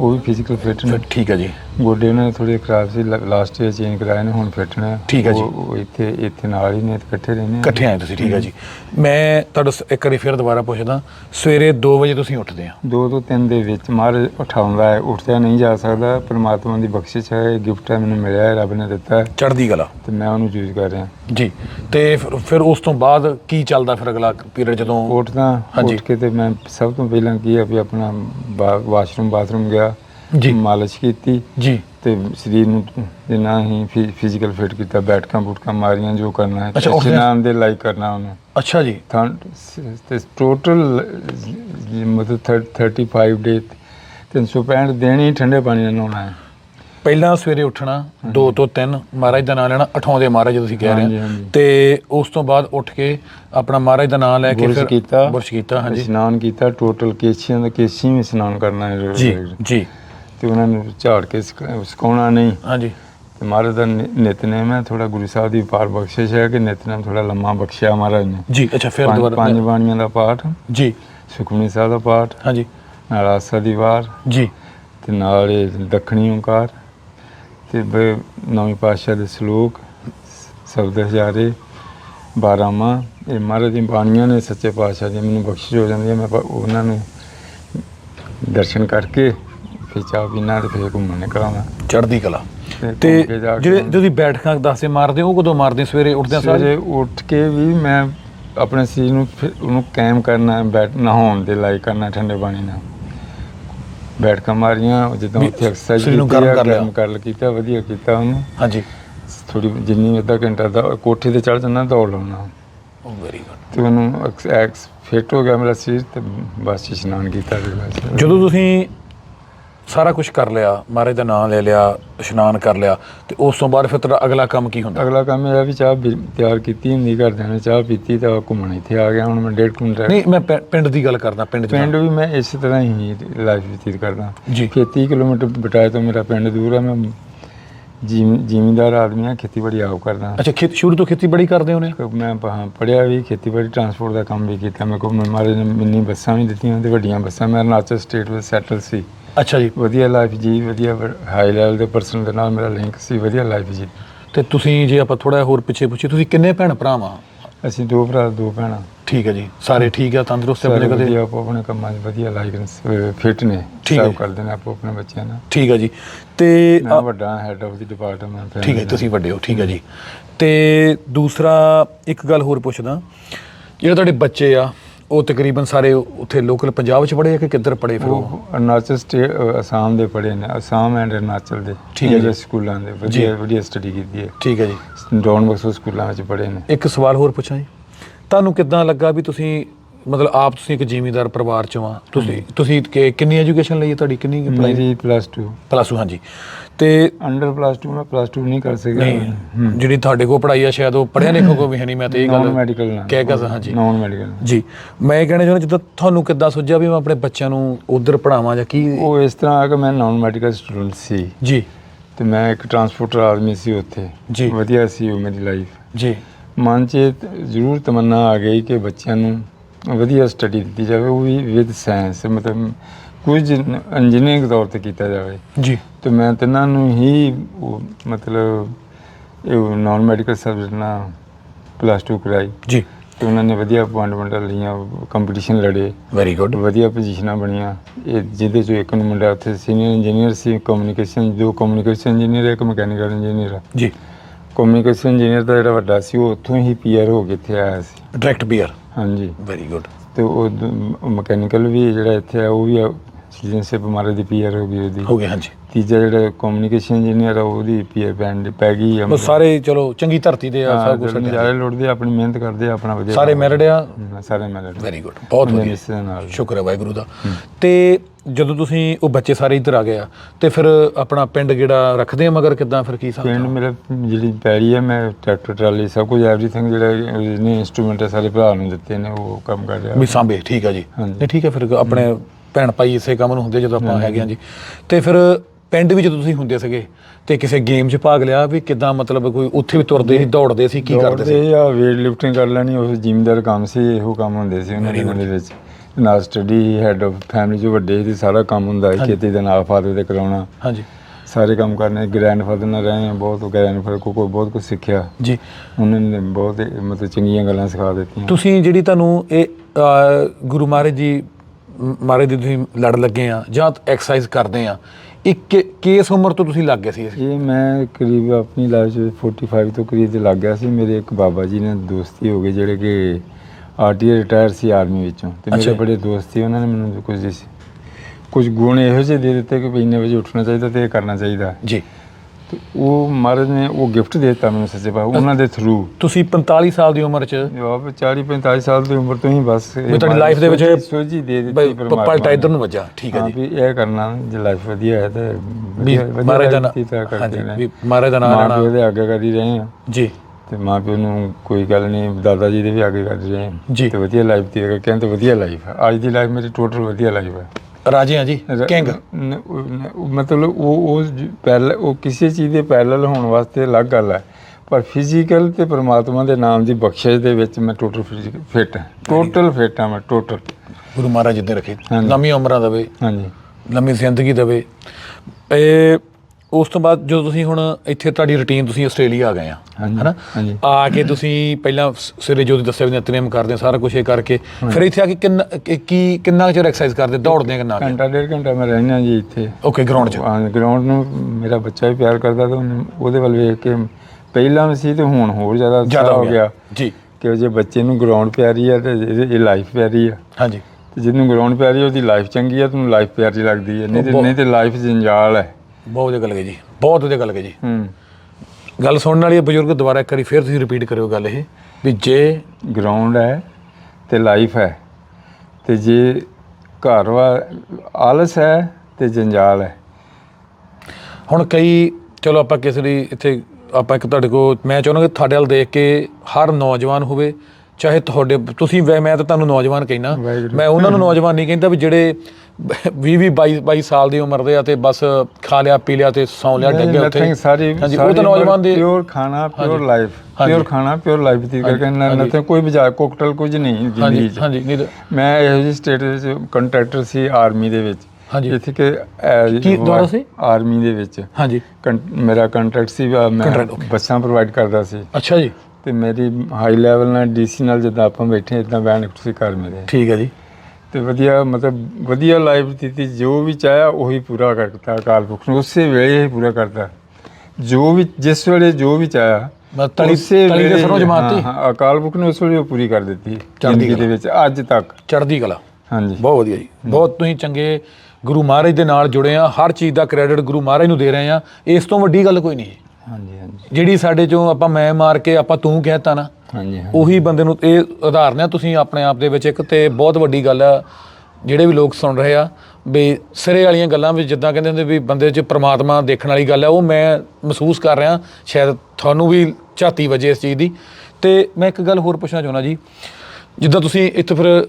ਉਹ ਵੀ ਫਿਜ਼ੀਕਲ ਫਿਟ ਨੇ। ਫਿਰ ਠੀਕ ਹੈ ਜੀ। ਗੋਡੇ ਉਹਨਾਂ ਦੇ ਥੋੜੇ ਖਰਾਬ ਸੀ ਲਾਸਟ ਈਅਰ ਚੇਂਜ ਕਰਾਏ ਨੇ ਹੁਣ ਫਿੱਟ ਨੇ। ਠੀਕ ਹੈ ਜੀ। ਉਹ- ਉਹ ਇੱਥੇ ਇੱਥੇ ਨਾਲ ਹੀ ਨੇ ਤੇ ਇਕੱਠੇ ਰਹਿੰਦੇ ਆ। ਇਕੱਠੇ ਆਏ ਤੁਸੀਂ ਠੀਕ ਹੈ ਜੀ। ਮੈਂ ਤੁਹਾਨੂੰ ਸ- ਇੱਕ ਵਾਰੀ ਫਿਰ ਦੁਬਾਰਾ ਪੁੱਛਦਾ ਸਵੇਰੇ 2 ਵਜੇ ਤੁਸੀਂ ਉੱਠਦੇ ਆ ਦੋ ਤੋਂ ਤਿੰਨ ਦੇ ਵਿੱਚ ਮਹਾਰਾਜ ਉਠਾਉਂਦਾ ਹੈ ਉੱਠਦਿਆ ਨਹੀਂ ਜਾ ਸਕਦਾ ਪਰਮਾਤਮਾ ਦੀ ਬਖਸ਼ਿਸ਼ ਹੈ ਗਿਫਟ ਹੈ ਮੈਨੂੰ ਮਿਲਿਆ ਹੈ ਰੱਬ ਨੇ ਦਿੱਤਾ ਹੈ। ਚੜ੍ਹਦੀ ਕਲਾ। ਤੇ ਮੈਂ ਉਹਨੂੰ ਯੂਜ਼ ਕਰ ਰਿਹਾ। ਜੀ ਤੇ ਫਿਰ- ਫਿਰ ਉਸ ਤੋਂ ਬਾਅਦ ਕੀ ਚੱਲਦਾ ਫਿਰ ਅਗਲਾ ਪੀਰੀਅਡ ਜਦੋਂ? ਉੱਠਦਾ ਹਾਂਜੀ। ਉੱਠ ਕੇ ਤੇ ਮੈਂ ਸਭ ਤੋਂ ਪਹਿਲਾਂ ਕੀ ਹੈ ਵੀ ਆਪਣਾ ਬਾ- ਵਾਸ਼ਰੂਮ ਬਾਥਰੂਮ ਗਿਆ। ਜੀ। ਮਾਲਿਸ਼ ਕੀਤੀ ਜੀ। ਤੇ ਸਰੀਰ ਨੂੰ ਜਿੰਨਾ ਹੀ ਫਿਜ਼ੀਕਲ ਫਿਟ ਕੀਤਾ ਬੈਠਕਾਂ ਬੁਟਕਾਂ ਮਾਰੀਆਂ ਜੋ ਕਰਨਾ ਹੈ ਇਸ਼ਨਾਨ ਦੇ ਲਾਈਕ ਕਰਨਾ ਉਹਨੂੰ। ਅੱਛਾ ਜੀ। ਤਾਂ ਤੇ ਟੋਟਲ ਮਤਲਬ 35 ਡੇ 365 ਦਿਨ ਹੀ ਠੰਡੇ ਪਾਣੀ ਨਾਲ ਨਹਾਉਣਾ ਹੈ। ਪਹਿਲਾਂ ਸਵੇਰੇ ਉੱਠਣਾ 2 ਤੋਂ 3 ਮਹਾਰਾਜ ਦਾ ਨਾਮ ਲੈਣਾ ਉਠਾਉਂਦੇ ਮਹਾਰਾਜ ਤੁਸੀਂ ਕਹਿ ਰਹੇ ਹੋ। ਤੇ ਉਸ ਤੋਂ ਬਾਅਦ ਉੱਠ ਕੇ ਆਪਣਾ ਮਹਾਰਾਜ ਦਾ ਨਾਮ ਲੈ ਕੇ ਫਿਰ ਕੀਤਾ ਬੁਰਸ਼ ਕੀਤਾ ਹਾਂਜੀ। ਇਸ਼ਨਾਨ ਕੀਤਾ ਟੋਟਲ ਕੇਸੀਆਂ ਦਾ ਕੇਸੀ ਵੀ ਇਸ਼ਨਾਨ ਕਰਨਾ ਹੈ। ਜੀ ਜੀ। ਤੇ ਉਹਨਾਂ ਨੂੰ ਝਾੜ ਕੇ ਸੁਕਾ- ਸੁਕਾਉਣਾ ਨਹੀਂ। ਹਾਂਜੀ। ਤੇ ਮਹਾਰਾਜ ਦਾ ਨਿ- ਨਿਤਨੇਮ ਹੈ ਥੋੜਾ ਗੁਰੂ ਸਾਹਿਬ ਦੀ ਪਾਰ ਬਖਸ਼ਿਸ਼ ਹੈ ਕਿ ਨਿਤਨੇਮ ਥੋੜਾ ਲੰਮਾ ਬਖਸ਼ਿਆ ਮਹਾਰਾਜ ਨੇ। ਜੀ ਅੱਛਾ ਫਿਰ ਪੰਜ ਦੁਬਾਰਾ ਪੰਜ ਬਾਣੀਆਂ ਦਾ ਪਾਠ ਜੀ। ਸੁਖਮਨੀ ਸਾਹਿਬ ਦਾ ਪਾਠ ਹਾਂਜੀ। ਨਾਲ ਆਸਾ ਦੀ ਵਾਰ ਜੀ। ਤੇ ਨਾਲ ਇਹ ਦੱਖਣੀ ਓੰਕਾਰ ਤੇ ਬ- ਨੌਵੀਂ ਪਾਤਸ਼ਾਹ ਦੇ ਸ਼ਲੋਕ ਸ਼ਬਦ ਹਜ਼ਾਰੇ ਬਾਰਾਮਾ ਇਹ ਮਹਾਰਾਜ ਦੀਆਂ ਬਾਣੀਆਂ ਨੇ ਸੱਚੇ ਪਾਤਸ਼ਾਹ ਦੀ ਮੈਨੂੰ ਬਖਸ਼ਿਸ਼ ਹੋ ਜਾਂਦੀ ਹੈ ਮੈਂ ਪ- ਉਹਨਾਂ ਨੂੰ ਦਰਸ਼ਨ ਕਰਕੇ ਫਿਰ ਚਾਹ ਪੀਣਾ ਤੇ ਫਿਰ ਘੁੰਮਣ ਨਿਕਲਾਂਗਾ ਚੜ੍ਹਦੀ ਕਲਾ। ਤੇ ਤੇ ਘੁੰਮ ਕੇ ਜਾ ਕੇ ਜਿਹੜੇ ਤੁਸੀਂ ਬੈਠਕਾਂ ਦੱਸੇ ਮਾਰਦੇ ਹੋ ਉਹ ਕਦੋਂ ਮਾਰਦੇ? ਸਵੇਰੇ ਉੱਠਦੇ ਸਾਰ ਸਵੇਰੇ ਉੱਠ ਕੇ ਵੀ ਮੈਂ ਆਪਣੇ ਸਰੀਰ ਨੂੰ ਫਿਰ ਉਹਨੂੰ ਕਾਇਮ ਕਰਨਾ ਹੈ, ਬੈਠ ਨਹਾਉਣ ਦੇ ਲਾਇਕ ਕਰਨਾ ਠੰਡੇ ਪਾਣੀ ਨਾਲ। ਬੈਠਕਾਂ ਮਾਰੀਆਂ ਜਦੋਂ ਵੀ ਉੱਥੇ ਐਕਸਰਸਾਈਜ਼ ਸਰੀਰ ਨੂੰ ਕੀਤੀ ਗਰਮ ਹੈ, ਕਰ ਲਿਆ। ਗਰਮ ਕਰ ਕੀਤਾ ਵਧੀਆ ਕੀਤਾ ਉਹਨੂੰ। ਹਾਂਜੀ। ਥੋੜੀ ਜਿੰਨੀ ਅੱਧਾ ਘੰਟਾ ਦਾ ਕੋਠੇ ਤੇ ਚੜ ਜਾਂਦਾ ਦੌੜ ਲਾਉਣਾ। ਵੈਰੀ ਗੁੱਡ ਤੇ ਉਹਨੂੰ ਐਕਸ- ਫਿੱਟ ਹੋ ਗਿਆ ਮੇਰਾ ਸਰੀਰ ਤੇ ਬਸ ਇਸ਼ਨਾਨ ਕੀਤਾ ਬਸ। ਜਦੋਂ ਤੁਸੀਂ ਸਾਰਾ ਕੁਝ ਕਰ ਲਿਆ ਮਹਾਰਾਜ ਦਾ ਨਾਮ ਲੈ ਲਿਆ ਇਸ਼ਨਾਨ ਕਰ ਲਿਆ ਤੇ ਉਸ ਤੋਂ ਬਾਅਦ ਫਿਰ ਅਗਲਾ ਕੰਮ ਕੀ ਹੁੰਦਾ? ਅਗਲਾ ਕੰਮ ਇਹ ਆ ਵੀ ਚਾਹ ਵੀ ਤਿਆਰ ਕੀਤੀ ਹੁੰਦੀ ਘਰਦਿਆਂ ਨੇ ਚਾਹ ਪੀਤੀ ਤਾਂ ਘੁੰਮਣ ਇੱਥੇ ਆ ਗਿਆ ਹੁਣ ਮੈਂ ਡੇਢ ਕੁਇੰਟਲ ਨਹੀਂ ਮੈਂ ਪਿੰ- ਪਿੰਡ ਦੀ ਗੱਲ ਕਰਦਾ ਪਿੰਡ ਚ ਪਿੰਡ ਵੀ ਮੈਂ ਇਸੇ ਤਰ੍ਹਾਂ ਹੀ ਲਾਈਫ ਬਤੀਤ ਕਰਦਾ। ਜੀ। ਕਿ 30 ਕਿਲੋਮੀਟਰ ਬਟਾਏ ਤੋਂ ਮੇਰਾ ਪਿੰਡ ਦੂਰ ਹੈ ਮੈਂ ਜ਼ਿਮੀ- ਜ਼ਿਮੀਂਦਾਰ ਆਦਮੀ ਹਾਂ ਖੇਤੀਬਾੜੀ ਆਪ ਕਰਦਾ। ਅੱਛਾ ਖੇਤ ਸ਼ੁਰੂ ਤੋਂ ਖੇਤੀਬਾੜੀ ਕਰਦੇ ਹੋਨੇ ਮੈਂ ਪੜਿਆ ਵੀ ਖੇਤੀਬਾੜੀ ਟਰਾਂਸਪੋਰਟ ਦਾ ਕੰਮ ਵੀ ਕੀਤਾ ਮੇਰੇ ਕੋਲ ਮਾਰੇ ਨੇ ਮਿੰਨੀ ਬੱਸਾਂ ਵੀ ਦਿੱਤੀਆਂ ਤੇ ਵੱਡੀਆਂ ਬੱਸਾਂ ਮੈਂ ਅਰੁਣਾਚਲ ਸਟੇਟ ਵਿੱਚ ਸੈਟਲ ਸੀ। ਅੱਛਾ ਜੀ। ਵਧੀਆ ਲਾਈਫ ਜੀ ਵਧੀਆ ਹਾਈ ਲੈਵਲ ਦੇ ਪਰਸਨ ਦੇ ਨਾਲ ਮੇਰਾ ਲਿੰਕ ਸੀ ਵਧੀਆ ਲਾਈਫ ਜੀ। ਤੇ ਤੁਸੀਂ ਜੇ ਆਪਾਂ ਥੋੜਾ ਹੋਰ ਪਿੱਛੇ ਪੁੱਛੀ ਤੁਸੀਂ ਕਿੰਨੇ ਭੈਣ ਭਰਾ ਅਸੀਂ ਦੋ ਭਰਾ ਦੋ ਭੈਣਾਂ। ਠੀਕ ਹੈ ਜੀ। ਸਾਰੇ ਠੀਕ ਆ ਤੰਦਰੁਸਤ ਆਪਣੇ ਕਦੇ ਵਧੀਆ ਆਪੋ ਆਪਣੇ ਕੰਮਾਂ 'ਚ ਵਧੀਆ ਲਾਈਕ ਫਿਟ ਨੇ। ਸਭ ਕਰਦੇ ਨੇ ਆਪੋ ਆਪਣੇ ਬੱਚਿਆਂ ਨਾਲ। ਠੀਕ ਹੈ ਜੀ। ਤੇ ਮੈਂ ਵੱਡਾ ਹੈਡ ਆਫ ਦੀ ਡਿਪਾਰਟਮੈਂਟ ਠੀਕ ਹੈ ਤੁਸੀਂ ਵੱਡੇ ਹੋ ਠੀਕ ਹੈ ਜੀ। ਤੇ ਦੂਸਰਾ ਇੱਕ ਗੱਲ ਹੋਰ ਪੁੱਛਦਾ। ਜਿਹੜੇ ਤੁਹਾਡੇ ਬੱਚੇ ਆ ਉਹ ਤਕਰੀਬਨ ਸਾਰੇ ਉੱਥੇ ਲੋਕਲ ਪੰਜਾਬ ਚ ਪੜ੍ਹੇ ਆ ਕਿ ਕਿੱਧਰ ਪੜ੍ਹੇ ਫਿਰ ਉਹ? ਉਹ ਅਰੁਣਾਚਲ ਸਟੇਟ ਅਸਾਮ ਦੇ ਪੜ੍ਹੇ ਨੇ ਅਸਾਮ ਐਂਡ ਅਰੁਣਾਚਲ ਦੇ ਠੀਕ ਹੈ ਜੀ। ਸਕੂਲਾਂ ਦੇ ਵਧੀਆ ਵਧੀਆ ਸਟੱਡੀ ਕੀਤੀ ਹੈ। ਠੀਕ ਹੈ ਜੀ। ਡੌਨ ਬਕਸੋ ਸਕੂਲਾਂ ਵਿੱਚ ਪੜ੍ਹੇ ਨੇ। ਇੱਕ ਸਵਾਲ ਹੋਰ ਪੁੱਛਾਂ ਜੀ। ਤੁਹਾਨੂੰ ਕਿੱਦਾਂ ਲੱਗਾ ਵੀ ਤੁਸੀਂ ਮਤਲਬ ਆਪ ਤੁਸੀਂ ਇੱਕ ਜ਼ਿਮੀਂਦਾਰ ਪਰਿਵਾਰ ਚੋਂ ਆ? ਤੁਸੀਂ ਤੁਸੀਂ ਕਿ- ਕਿੰਨੀ ਐਜੂਕੇਸ਼ਨ ਲਈ ਹੈ ਤੁਹਾਡੀ? ਕਿੰਨੀ ਪੜ੍ਹਾਈ? ਮੇਰੀ ਪਲੱਸ 2 ਪਲੱਸ 2 ਹਾਂਜੀ। ਤੇ ਅੰਡਰ ਪਲੱਸ 2 ਮੈਂ ਪਲੱਸ 2 ਨਹੀਂ ਕਰ ਸਕਿਆ। ਨਹੀਂ ਜਿਹੜੀ ਤੁਹਾਡੇ ਕੋਲ ਪੜ੍ਹਾਈ ਆ ਸ਼ਾਇਦ ਉਹ ਪੜ੍ਹਿਆ ਲਿਖਿਆ ਕੋਈ ਵੀ ਹੈ ਨਹੀਂ ਮੈਂ ਤੇ ਇਹ ਨਾਨ ਗੱਲ ਮੈਡੀਕਲ ਨਾਲ। ਕਹਿ ਕਸ ਹਾਂਜੀ। ਨਾਨ ਮੈਡੀਕਲ ਜੀ ਮੈਂ ਇਹ ਕਹਿਣਾ ਚਾਹੁੰਦਾ ਜਿੱਦਾਂ ਤੁਹਾਨੂੰ ਕਿੱਦਾਂ ਸੁਝਿਆ ਵੀ ਮੈਂ ਆਪਣੇ ਬੱਚਿਆਂ ਨੂੰ ਉਧਰ ਪੜਾਵਾਂ ਜਾਂ ਕੀ? ਉਹ ਇਸ ਤਰ੍ਹਾਂ ਆ ਕਿ ਮੈਂ ਨਾਨ ਮੈਡੀਕਲ ਸਟੂਡੈਂਟ ਸੀ। ਜੀ। ਤੇ ਮੈਂ ਇੱਕ ਟਰਾਂਸਪੋਰਟਰ ਆਦਮੀ ਸੀ ਉੱਥੇ। ਜੀ। ਵਧੀਆ ਸੀ ਉਹ ਮੇਰੀ ਲਾਈਫ ਜੀ। ਮਨ 'ਚ ਜ਼ਰੂਰ ਤਮੰਨਾ ਆ ਗਈ ਕਿ ਬੱਚਿਆਂ ਨੂੰ ਵਧੀਆ ਸਟੱਡੀ ਦਿੱਤੀ ਜਾਵੇ ਉਹ ਵੀ ਵਿਦ ਸਾਇੰਸ ਮਤਲਬ ਕੁਝ ਇੰਜੀਨੀਅਰਿੰਗ ਤੌਰ ਤੇ ਕੀਤਾ ਜਾਵੇ। ਜੀ। ਤੇ ਮੈਂ ਤਿੰਨਾਂ ਨੂੰ ਹੀ ਉਹ ਮਤਲਬ ਇਹ ਨਾਨ ਮੈਡੀਕਲ ਸਬਜੈਕਟ ਨਾਲ ਪਲੱਸ 2 ਕਰਾਈ। ਜੀ। ਤੇ ਉਹਨਾਂ ਨੇ ਵਧੀਆ ਅਪਾਇੰਟਮੈਂਟਾਂ ਲਈਆਂ ਕੰਪੀਟੀਸ਼ਨ ਲੜੇ। ਵੈਰੀ ਗੁੱਡ ਵਧੀਆ ਪੋਜੀਸ਼ਨਾਂ ਬਣੀਆਂ। ਇਹ ਜਿਹਦੇ ਚੋਂ ਇੱਕ ਨੂੰ ਮੁੰਡਾ ਉੱਥੇ ਸੀਨੀਅਰ ਇੰਜੀਨੀਅਰ ਸੀ ਕਮਿਊਨੀਕੇਸ਼ਨ ਦੋ ਕਮਿਊਨੀਕੇਸ਼ਨ ਇੰਜੀਨੀਅਰ ਇੱਕ ਮਕੈਨੀਕਲ ਇੰਜੀਨੀਅਰ ਜੀ। ਕਮਿਊਨੀਕੇਸ਼ਨ ਇੰਜੀਨੀਅਰ ਦਾ ਜਿਹੜਾ ਵੱਡਾ ਸੀ ਉਹ ਉੱਥੋਂ ਹੀ ਪੀਆਰ ਹੋ ਕੇ ਇੱਥੇ ਆਇਆ ਸੀ। ਡਾਇਰੈਕਟ ਬੀਅਰ ਹਾਂਜੀ। ਵੈਰੀ ਗੁੱਡ ਤੇ ਉਹ ਮਕੈਨੀਕਲ ਵੀ ਜਿਹੜਾ ਇੱਥੇ ਆ ਉਹ ਵੀ ਸਿਟੀਜ਼ਨਸ਼ਿਪ ਮਾਰੇ ਦੀ ਪੀਆਰ ਹੋ ਗਈ ਉਹਦੀ। ਹੋ ਗਿਆ ਹਾਂਜੀ। ਤੀਜਾ ਜਿਹੜਾ ਕਮਿਊਨੀਕੇਸ਼ਨ ਇੰਜੀਨੀਅਰ ਆ ਉਹਦੀ ਪੀਆਰ ਪੈਣ ਪੈ ਗਈ ਆ। ਬਸ ਸਾਰੇ ਚਲੋ ਚੰਗੀ ਧਰਤੀ ਦੇ ਆ ਸਭ ਕੁਝ ਸਾਰੇ ਲੋੜਦੇ ਆਪਣੀ ਮਿਹਨਤ ਕਰਦੇ ਆ ਆਪਣਾ ਵਧੀਆ ਸਾਰੇ ਮੈਰਿਡ ਆ। ਸਾਰੇ ਮੈਰਿਟ ਵੈਰੀ ਗੁੱਡ ਬਹੁਤ ਵਧੀਆ। ਸ਼ੁਕਰ ਹੈ ਵਾਹਿਗੁਰੂ ਦਾ। ਤੇ ਜਦੋਂ ਤੁਸੀਂ ਉਹ ਬੱਚੇ ਸਾਰੇ ਇੱਧਰ ਆ ਗਏ ਆ ਤੇ ਫਿਰ ਆਪਣਾ ਪਿੰਡ ਜਿਹੜਾ ਰੱਖਦੇ ਆ ਮਗਰ ਕਿਦਾਂ ਫਿਰ ਕੀ ਹਿਸਾਬ ਪਿੰਡ ਮੇਰਾ ਜਿਹੜੀ ਪੈੜੀ ਹੈ ਮੈਂ ਟਰੈਕਟਰ ਟਰਾਲੀ ਸਭ ਕੁਝ ਐਵਰੀਥਿੰਗ ਜਿਹੜਾ ਉਹਨੇ ਇਨਸਟਰੂਮੈਂਟ ਸਾਰੇ ਭਰਾ ਨੂੰ ਦਿੱਤੇ ਨੇ ਉਹ ਕੰਮ ਕਰ ਰਿਹਾ। ਵੀ ਸਾਂਭੇ ਠੀਕ ਆ ਜੀ। ਨਹੀਂ ਠੀਕ ਹੈ ਫਿਰ ਆਪਣੇ ਭੈਣ ਭਾਈ ਇਸੇ ਕੰਮ ਨੂੰ ਹੁੰਦੇ ਜਦੋਂ ਆਪਾਂ ਹੈਗੇ ਆ ਜੀ। ਤੇ ਫਿਰ ਪਿੰਡ ਵੀ ਜਦੋਂ ਤੁਸੀਂ ਹੁੰਦੇ ਸੀਗੇ ਤੇ ਕਿਸੇ ਗੇਮ 'ਚ ਭਾਗ ਲਿਆ ਵੀ ਕਿਦਾਂ ਮਤਲਬ ਕੋਈ ਉੱਥੇ ਵੀ ਤੁਰਦੇ ਸੀ ਦੌੜਦੇ ਸੀ ਕੀ ਕਰਦੇ ਸੀ? ਆ ਵੇਟ ਲਿਫਟਿੰਗ ਕਰ ਲੈਣੀ ਉਹ ਜ਼ਿਮੀਂਦਾਰ ਕੰਮ ਸੀ ਇਹੋ ਕੰਮ ਹੁੰਦੇ ਸੀ ਉਹਨਾਂ ਦੇ ਵਿੱਚ। ਨਾਲ ਸਟੱਡੀ ਹੈਡ ਆਫ ਫੈਮਿਲੀ ਜੋ ਵੱਡੇ ਸੀ ਸਾਰਾ ਕੰਮ ਹੁੰਦਾ ਸੀ ਖੇਤੀ ਦੇ ਨਾਲ ਫਾਦਰ ਦੇ ਕਰਾਉਣਾ। ਹਾਂਜੀ। ਸਾਰੇ ਕੰਮ ਕਰਨੇ ਗ੍ਰੈਂਡਫਾਦਰ ਨਾਲ ਰਹੇ ਹਾਂ ਬਹੁਤ ਗ੍ਰੈਂਡਫਾਦਰ ਕੋਲ ਕੋਲ ਬਹੁਤ ਕੁਝ ਸਿੱਖਿਆ। ਜੀ। ਉਹਨਾਂ ਨੇ ਬਹੁਤ ਹੀ ਮਤਲਬ ਚੰਗੀਆਂ ਗੱਲਾਂ ਸਿਖਾ ਦਿੱਤੀਆਂ। ਤੁਸੀਂ ਜਿਹੜੀ ਤੁਹਾਨੂੰ ਇਹ ਗੁਰੂ ਮਹਾਰਾਜ ਜੀ ਮ- ਮਹਾਰਾਜ ਦੀ ਤੁਸੀਂ ਲੜ ਲੱਗੇ ਆ ਜਾਂ ਐਕਸਰਸਾਈਜ਼ ਕਰਦੇ ਆ ਇਹ ਕਿ- ਕਿਸ ਉਮਰ ਤੋਂ ਤੁਸੀਂ ਲੱਗ ਗਏ ਸੀ? ਇਹ ਮੈਂ ਕਰੀਬ ਆਪਣੀ ਲਾਈਫ 'ਚ 45 ਤੋਂ ਕਰੀਬ ਤੇ ਲੱਗ ਗਿਆ ਸੀ ਮੇਰੇ ਇੱਕ ਬਾਬਾ ਜੀ ਨਾਲ ਦੋਸਤੀ ਹੋ ਗਈ ਜਿਹੜੇ ਕਿ ਆਰਟੀਏ ਰਿਟਾਇਰ ਸੀ ਆਰਮੀ ਵਿੱਚੋਂ ਤੇ ਮੇਰੇ। ਬੜੇ ਦੋਸਤ ਸੀ ਉਹਨਾਂ ਨੇ ਮੈਨੂੰ ਕੁਝ ਕੁਝ ਗੁਣ ਇਹੋ ਜਿਹੇ ਦੇ ਦਿੱਤੇ ਕਿ ਵੀ ਇੰਨੇ ਵਜੇ ਉੱਠਣਾ ਚਾਹੀਦਾ ਤੇ ਇਹ ਕਰਨਾ ਚਾਹੀਦਾ ਜੀ ਤੇ ਉਹ ਮਹਾਰਾਜ ਨੇ ਉਹ ਗਿਫਟ ਦੇ ਦਿੱਤਾ ਮੈਨੂੰ ਸੱਚੇ ਪਾਤਸ਼ਾਹ ਉਹਨਾਂ ਦੇ ਥਰੂ ਤੁਸੀਂ 45 ਸਾਲ ਦੀ ਉਮਰ 'ਚ ਜਵਾਬ 40 45 ਸਾਲ ਦੀ ਉਮਰ ਤੋਂ ਹੀ ਬਸ ਇਹ ਤੁਹਾਡੀ life ਦੇ ਵਿੱਚ ਸੋਝੀ- ਸੋਝੀ ਦੇ ਦਿੱਤੀ ਪਰਮਾਤਮਾ ਪਲਟਾ ਨੇ। ਇਧਰ ਨੂੰ ਵੱਜਾ ਠੀਕ ਹੈ ਹਾਂ ਜੀ। ਵੀ ਇਹ ਕਰਨਾ ਜੇ ਲਾਈਫ ਵਧੀਆ ਹੈ ਤੇ ਵੀ ਵਧੀਆ- ਵਧੀਆ ਮਹਾਰਾਜ ਦਾ life ਦੀ ਤਰ੍ਹਾਂ ਕਰਦੇ ਹਾਂਜੀ ਨੇ। ਵੀ ਮਹਾਰਾਜ ਦਾ ਨਾਮ ਮਾਂ ਪਿਓ ਲੈਣਾ ਦੇ ਅੱਗੇ ਕਰੀ ਰਹੇ ਹਾਂ। ਜੀ। ਤੇ ਮਾਂ ਪਿਓ ਨੂੰ ਕੋਈ ਗੱਲ ਨਹੀਂ ਦਾਦਾ ਜੀ ਦੇ ਵੀ ਅੱਗੇ ਕਰ ਰਹੇ ਜੀ। ਤੇ ਵਧੀਆ ਲਾਈਫ ਦੀ ਅੱਗੇ ਕਹਿੰਦੇ ਵਧੀਆ ਲਾਈਫ ਹੈ ਅੱਜ ਦੀ ਲਾਈਫ ਮੇਰੀ ਟੋਟਲ ਵਧੀਆ ਲਾਈਫ ਹੈ ਰਾਜੇ ਆ ਜੀ ਕਿੰਗ। ਨ- ਉਹ- ਨ- ਉਹ ਮਤਲਬ ਉਹ ਉਹ ਜ- ਪਹਿਲ ਉਹ ਕਿਸੇ ਚੀਜ਼ ਦੇ ਪੈਰਲਲ ਹੋਣ ਵਾਸਤੇ ਅਲੱਗ ਗੱਲ ਹੈ। ਪਰ ਫਿਜ਼ੀਕਲ ਤੇ ਪ੍ਰਮਾਤਮਾ ਦੇ ਨਾਮ ਦੀ ਬਖਸ਼ਿਸ਼ ਦੇ ਵਿੱਚ ਮੈਂ ਟੋਟਲ ਫਿਟ ਹਾਂ। ਟੋਟਲ ਫਿਟ ਹਾਂ ਮੈਂ ਟੋਟਲ ਗੁਰੂ ਮਹਾਰਾਜ ਜੀ ਨੇ ਰੱਖੇ ਹਾਂਜੀ। ਲੰਮੀ ਉਮਰਾਂ ਦੇਵੇ ਹਾਂਜੀ। ਲੰਮੀ ਜ਼ਿੰਦਗੀ ਦੇਵੇ। ਇਹ ਉਸ ਤੋਂ ਬਾਅਦ ਜਦੋਂ ਤੁਸੀਂ ਹੁਣ ਇੱਥੇ ਤੁਹਾਡੀ ਰੁਟੀਨ ਤੁਸੀਂ ਆਸਟ੍ਰੇਲੀਆ ਆ ਗਏ ਆ ਹਾਂਜੀ, ਹਨਾ? ਹਾਂਜੀ। ਆ ਕੇ ਤੁਸੀਂ ਪਹਿਲਾਂ ਸ- ਸਵੇਰੇ ਜੋ ਤੁਸੀਂ ਦੱਸਿਆ ਵੀ ਨਿਤਨੇਮ ਕਰਦੇ ਆ, ਸਾਰਾ ਕੁਝ ਇਹ ਕਰਕੇ ਫਿਰ ਇੱਥੇ ਆ ਕੇ ਕਿੰਨਾ ਕਿ- ਕੀ ਕਿੰਨਾ ਕੁ ਚਿਰ ਐਕਸਰਸਾਈਜ਼ ਕਰਦੇ ਦੌੜਦੇ ਆ ਕਿੰਨਾ? ਘੰਟਾ ਡੇਢ ਘੰਟਾ ਮੈਂ ਰਹਿਣਾ ਜੀ ਇੱਥੇ। ਓਕੇ ਗਰਾਊਂਡ 'ਚ। ਗਰਾਊਂਡ ਨੂੰ ਮੇਰਾ ਬੱਚਾ ਵੀ ਪਿਆਰ ਕਰਦਾ ਤਾਂ ਉਹਨੇ ਉਹਦੇ ਵੱਲ ਵੇਖ ਕੇ ਪਹਿਲਾਂ ਵੀ ਸੀ ਤੇ ਹੁਣ ਹੋਰ ਜ਼ਿਆਦਾ ਜ਼ਿਆਦਾ ਹੋ ਗਿਆ। ਜੀ। ਕਿ ਜੇ ਬੱਚੇ ਨੂੰ ਗਰਾਊਂਡ ਪਿਆਰੀ ਆ ਤੇ ਇਹ ਲਾਈਫ ਪਿਆਰੀ ਆ। ਹਾਂਜੀ। ਤੇ ਜਿਹਨੂੰ ਗਰਾਊਂਡ ਪਿਆਰੀ ਆ, ਉਹਦੀ ਲਾਈਫ ਚੰਗੀ ਆ ਤੁਹਾਨੂੰ ਲਾਈਫ ਪਿਆਰੀ ਲੱਗਦੀ ਹੈ ਨਹੀਂ ਤੇ ਬਹੁਤ- ਨਹੀਂ ਤੇ ਲਾਈਫ ਜੰਜਾਲ ਹੈ ਬਹੁਤ ਵਧੀਆ ਗੱਲ ਹੈ ਜੀ ਬਹੁਤ ਵਧੀਆ ਗੱਲ ਹੈ ਜੀ। ਹੂੰ। ਗੱਲ ਸੁਣਨ ਵਾਲੀ ਬਜ਼ੁਰਗ ਦੁਬਾਰਾ ਇੱਕ ਵਾਰੀ ਫਿਰ ਤੁਸੀਂ ਰਿਪੀਟ ਕਰਿਓ ਗੱਲ ਇਹ ਵੀ ਜੇ ਗਰਾਊਂਡ ਹੈ ਤੇ ਲਾਈਫ ਹੈ ਤੇ ਜੇ ਘਰ ਵਾ ਆਲਸ ਹੈ ਤੇ ਜੰਜਾਲ ਹੈ। ਹੁਣ ਕਈ ਚਲੋ ਆਪਾਂ ਕਿਸੇ ਦੀ ਇੱਥੇ ਆਪਾਂ ਇੱਕ ਤੁਹਾਡੇ ਕੋਲ ਮੈਂ ਚਾਹੁੰਦਾ ਕਿ ਤੁਹਾਡੇ ਵੱਲ ਦੇਖ ਕੇ ਹਰ ਨੌਜਵਾਨ ਹੋਵੇ ਚਾਹੇ ਤੁਹਾਡੇ ਤੁਸੀਂ ਵੈ- ਮੈਂ ਤਾਂ ਤੁਹਾਨੂੰ ਨੌਜਵਾਨ ਕਹਿਣਾ ਵਾਹਿਗੁਰੂ। ਮੈਂ ਉਹਨਾਂ ਨੂੰ ਨੌਜਵਾਨ ਨਹੀਂ ਕਹਿੰਦਾ ਵੀ ਜਿਹੜੇ 20 20 22 22 ਸਾਲ ਦੀ ਉਮਰ ਦੇ ਆ ਤੇ ਬਸ ਖਾ ਲਿਆ ਪੀ ਲਿਆ ਤੇ ਸੌਂ ਲਿਆ ਡੱਗ ਉੱਥੇ ਨਥਿੰਗ ਸਾਰੀ ਹਾਂਜੀ ਉਹ ਤਾਂ ਨੌਜਵਾਨ ਦੇ ਪਿਓਰ ਖਾਣਾ ਪਿਓਰ ਹਾਂਜੀ। ਲਾਈਫ ਹਾਂਜੀ। ਪਿਓਰ ਖਾਣਾ ਪਿਓਰ ਲਾਈਫ ਦੀ ਕਰਕੇ। ਨਥਿੰਗ ਕੋਈ ਬਜਾ ਕੋਕਟਲ ਕੁਝ ਨਹੀਂ ਜ਼ਿੰਦਗੀ ਹਾਂਜੀ 'ਚ ਹਾਂਜੀ ਨਹੀਂ ਤਾਂ- ਮੈਂ ਇਹੋ ਜਿਹੀ ਸਟੇਟ ਵਿੱਚ ਕੰਟਰੈਕਟਰ ਸੀ ਆਰਮੀ ਦੇ ਵਿੱਚ ਹਾਂਜੀ। ਜਿੱਥੇ ਕਿ ਕੀ ਦੁਬਾਰਾ ਸੀ? ਆਰਮੀ ਦੇ ਵਿੱਚ ਹਾਂਜੀ ਕੰ- ਮੇਰਾ ਕੰਟਰੈਕਟ ਸੀ ਮੈਂ Contract, okay. ਬੱਸਾਂ ਪ੍ਰੋਵਾਈਡ ਕਰਦਾ ਸੀ ਅੱਛਾ ਜੀ ਤੇ ਮੇਰੀ ਹਾਈ ਲੈਵਲ ਨਾਲ ਡੀਸੀ ਨਾਲ ਜਿੱਦਾਂ ਆਪਾਂ ਬੈਠੇ ਇਦਾਂ ਬੈਨ ਸੀ ਕਰ ਮੇਰੇ। ਠੀਕ ਹੈ ਜੀ। ਤੇ ਵਧੀਆ ਮਤਲਬ ਵਧੀਆ ਲਾਈਫ ਦਿੱਤੀ ਜੋ ਵੀ ਚਾਹਿਆ ਉਹੀ ਪੂਰਾ ਕਰਤਾ ਅਕਾਲ ਪੁਰਖ ਨੇ ਉਸੇ ਵੇਲੇ ਹੀ ਪੂਰਾ ਕਰਤਾ। ਜੋ ਵੀ ਜਿਸ ਵੇਲੇ ਜੋ ਵੀ ਚਾਹਿਆ ਤਲੀ ਉਸੇ ਤਲੀ ਦੇ ਵੇਲੇ- ਸਰੋਂ ਜਮਾਤੀ। ਅਕਾਲ ਪੁਰਖ ਨੇ ਉਸ ਵੇਲੇ ਉਹ ਪੂਰੀ ਕਰ ਦਿੱਤੀ ਜ਼ਿੰਦਗੀ ਦੇ। ਵਿੱਚ ਅੱਜ ਤੱਕ। ਚੜ੍ਹਦੀ ਕਲਾ। ਹਾਂਜੀ। ਬਹੁਤ ਵਧੀਆ ਜੀ। ਬਹੁਤ ਤੁਸੀਂ ਚੰਗੇ ਗੁਰੂ ਮਹਾਰਾਜ ਦੇ ਨਾਲ ਜੁੜੇ ਆ ਹਰ ਚੀਜ਼ ਦਾ ਕ੍ਰੈਡਿਟ ਗੁਰੂ ਮਹਾਰਾਜ ਨੂੰ ਦੇ ਰਹੇ ਆ। ਇਸ ਤੋਂ ਵੱਡੀ ਗੱਲ ਕੋਈ ਨਹੀਂ। ਹਾਂਜੀ ਹਾਂਜੀ ਜਿਹੜੀ ਸਾਡੇ ਚੋਂ ਆਪਾਂ ਮੈਂ ਮਾਰ ਕੇ ਆਪਾਂ ਤੂੰ ਕਹਿਤਾ ਨਾ ਹਾਂਜੀ ਹਾਂਜੀ। ਉਹੀ ਬੰਦੇ ਨੂੰ ਇਹ ਉਦਾਹਰਨ ਆ ਤੁਸੀਂ ਆਪਣੇ ਆਪ ਦੇ ਵਿੱਚ ਇੱਕ ਤੇ ਬਹੁਤ ਵੱਡੀ ਗੱਲ ਆ ਜਿਹੜੇ ਵੀ ਲੋਕ ਸੁਣ ਰਹੇ ਆ ਵੀ ਸਿਰੇ ਵਾਲੀਆਂ ਗੱਲਾਂ ਵਿੱਚ ਜਿੱਦਾਂ ਕਹਿੰਦੇ ਹੁੰਦੇ ਵੀ ਬੰਦੇ 'ਚ ਪ੍ਰਮਾਤਮਾ ਦੇਖਣ ਵਾਲੀ ਗੱਲ ਆ ਉਹ ਮੈਂ ਮਹਿਸੂਸ ਕਰ ਰਿਹਾ ਸ਼ਾਇਦ ਤੁਹਾਨੂੰ ਵੀ ਝਾਤੀ ਵਜੇ ਇਸ ਚੀਜ਼ ਦੀ ਤੇ ਮੈਂ ਇੱਕ ਗੱਲ ਹੋਰ ਪੁੱਛਣਾ ਚਾਹੁੰਦਾ ਜੀ ਜਿੱਦਾਂ ਤੁਸੀਂ ਇੱਥੇ ਫਿਰ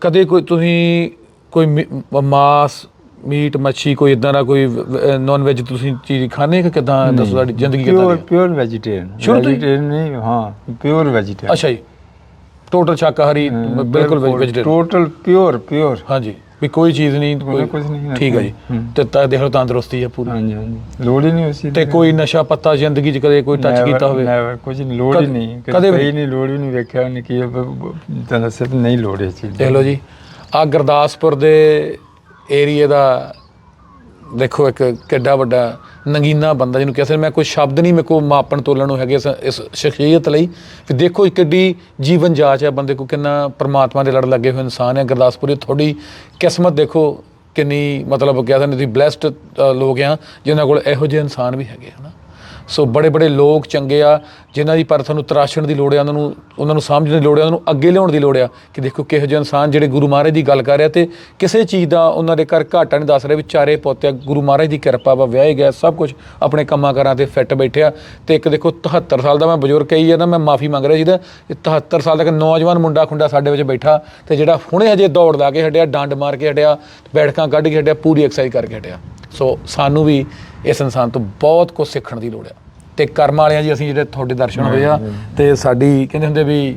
ਕਦੇ ਕੋਈ ਤੁਸੀਂ ਕੋਈ ਮਾਸ ਮੀਟ ਮੱਛੀ ਕੋਈ ਇਦਾਂ ਦਾ ਕੋਈ ਨਾਨ ਵੈਜ ਤੁਸੀਂ ਚੀਜ਼ ਖਾਣੇ ਕਿ ਕਿਦਾਂ? ਦੱਸੋ ਤੁਹਾਡੀ ਜ਼ਿੰਦਗੀ ਕਿਦਾਂ ਪਿਓਰ ਦੀ ਆ? ਪਿਓਰ ਵੈਜੀਟੇਰੀਅਨ ਸ਼ੁਰੂ ਤੋਂ ਹੀ? ਵੈਜੀਟੇਰੀਅਨ ਨਹੀਂ ਹਾਂ ਪਿਓਰ ਵੈਜੀਟੇਰੀਅਨ ਅੱਛਾ ਜੀ। ਟੋਟਲ ਸ਼ਾਕਾਹਾਰੀ ਬਿਲਕੁਲ ਵੈਜੀਟੇਰੀਅਨ ਟੋਟਲ ਪਿਓਰ ਪਿਓਰ ਹਾਂਜੀ ਵੀ ਕੋਈ ਚੀਜ਼ ਨਹੀਂ ਕੋਈ ਕੁਝ ਨਹੀਂ ਠੀਕ ਹੈ ਜੀ। ਹੂੰ। ਤੇ ਤਾਂ ਦੇਖ ਲਓ ਤੰਦਰੁਸਤੀ ਹੈ ਪੂਰੀ। ਹਾਂਜੀ ਹਾਂਜੀ। ਲੋੜ ਹੀ ਨਹੀਂ ਉਸੇ ਤੇ ਕੋਈ ਨਸ਼ਾ ਪੱਤਾ ਜ਼ਿੰਦਗੀ 'ਚ ਕਦੇ ਕੋਈ ਟੱਚ ਕੀਤਾ ਹੋਵੇ? ਨੈਵਰ ਕੁਝ ਨਹੀਂ ਲੋੜ ਹੀ ਨਹੀਂ। ਕਦੇ ਵੀ ਨਹੀਂ ਲੋੜ ਵੀ ਨਹੀਂ ਵੇਖਿਆ ਉਹਨੇ ਕੀ ਤਾਂ ਨਹੀਂ ਲੋੜ ਇਸ ਚੀਜ਼ ਦੇਖ ਲਓ ਜੀ। ਆ ਗੁਰਦਾਸਪੁਰ ਦੇ ਏਰੀਏ ਦਾ ਦੇਖੋ ਇੱਕ ਕਿੱਡਾ ਵੱਡਾ ਨਗੀਨਾ ਬੰਦਾ ਜਿਹਨੂੰ ਕਹਿੰਦੇ ਮੈਂ ਕੋਈ ਸ਼ਬਦ ਨਹੀਂ ਮੇਰੇ ਕੋਲ ਮਾਪਣ ਤੋਲਣ ਨੂੰ ਹੈਗੇ ਇਸ ਇਸ ਸ਼ਖਸੀਅਤ ਲਈ। ਵੀ ਦੇਖੋ ਕਿੱਡੀ ਜੀਵਨ ਜਾਚ ਹੈ ਬੰਦੇ ਕੋ ਕਿੰਨਾ ਪਰਮਾਤਮਾ ਦੇ ਲੜ ਲੱਗੇ ਹੋਏ ਇਨਸਾਨ ਹੈ। ਗੁਰਦਾਸਪੁਰ ਦੀ ਤੁਹਾਡੀ ਕਿਸਮਤ ਦੇਖੋ ਕਿੰਨੀ ਮਤਲਬ ਕਹਿੰਦੇ ਨੇ ਤੁਸੀਂ ਬlesed ਲੋਕ ਆ ਜਿਨ੍ਹਾਂ ਕੋਲ ਇਹੋ ਜਿਹੇ ਇਨਸਾਨ ਵੀ ਹੈਗੇ ਹਨਾ। ਸੋ ਬੜੇ ਬੜੇ ਲੋਕ ਚੰਗੇ ਆ, ਜਿਨ੍ਹਾਂ ਦੀ ਪਰ ਤੁਹਾਨੂੰ ਤਰਾਸ਼ਣ ਦੀ ਲੋੜ ਆ, ਉਹਨਾਂ ਨੂੰ ਉਹਨਾਂ ਨੂੰ ਸਮਝਣ ਦੀ ਲੋੜ ਆ, ਉਹਨਾਂ ਨੂੰ ਅੱਗੇ ਲਿਆਉਣ ਦੀ ਲੋੜ ਆ ਕਿ ਦੇਖੋ ਕਿਹੋ ਜਿਹੇ ਇਨਸਾਨ ਜਿਹੜੇ ਗੁਰੂ ਮਹਾਰਾਜ ਦੀ ਗੱਲ ਕਰ ਰਿਹਾ ਤੇ ਕਿਸੇ ਚੀਜ਼ ਦਾ ਉਹਨਾਂ ਦੇ ਘਰ ਘਾਟਾ ਨਹੀਂ ਦੱਸ ਰਹੇ ਵਿਚਾਰੇ ਪੋਤੇ ਗੁਰੂ ਮਹਾਰਾਜ ਦੀ ਕਿਰਪਾ ਵਾ, ਵਿਆਹੇ ਗਿਆ ਸਭ ਕੁਝ ਆਪਣੇ ਕੰਮਾਂ ਕਾਰਾਂ ਤੇ ਫਿੱਟ ਬੈਠਿਆ ਤੇ ਇੱਕ ਦੇਖੋ 73 ਸਾਲ ਦਾ ਮੈਂ ਬਜ਼ੁਰਗ ਕਹੀ ਹੈ ਨਾ, ਮੈਂ ਮਾਫੀ ਮੰਗ ਰਿਹਾ ਜਿਹਦਾ 73 ਸਾਲ ਦਾ ਇੱਕ ਨੌਜਵਾਨ ਮੁੰਡਾ ਖੁੰਡਾ ਸਾਡੇ ਵਿੱਚ ਬੈਠਾ ਤੇ ਜਿਹੜਾ ਹੁਣੇ ਹਜੇ ਦੌੜ ਲਾ ਕੇ ਹਟਿਆ, ਡੰਡ ਮਾਰ ਕੇ ਹਟਿਆ, ਬੈਠਕਾਂ ਕੱਢ ਕੇ ਹਟਿਆ, ਪੂਰੀ ਐਕਸਰਸਾਈਜ਼ ਕਰਕੇ ਹਟਿਆ। ਸੋ ਸਾਨੂੰ ਵੀ ਇਸ ਇਨਸਾਨ ਤੋਂ ਬਹੁਤ ਕੁਝ ਸਿੱਖਣ ਦੀ ਲੋੜ ਆ। ਤੇ ਕਰਮ ਵਾਲਿਆਂ ਜੀ ਅਸੀਂ ਜਿਹੜੇ ਤੁਹਾਡੇ ਦਰਸ਼ਨ ਹੋਏ ਆ ਤੇ ਸਾਡੀ ਕਹਿੰਦੇ ਹੁੰਦੇ ਵੀ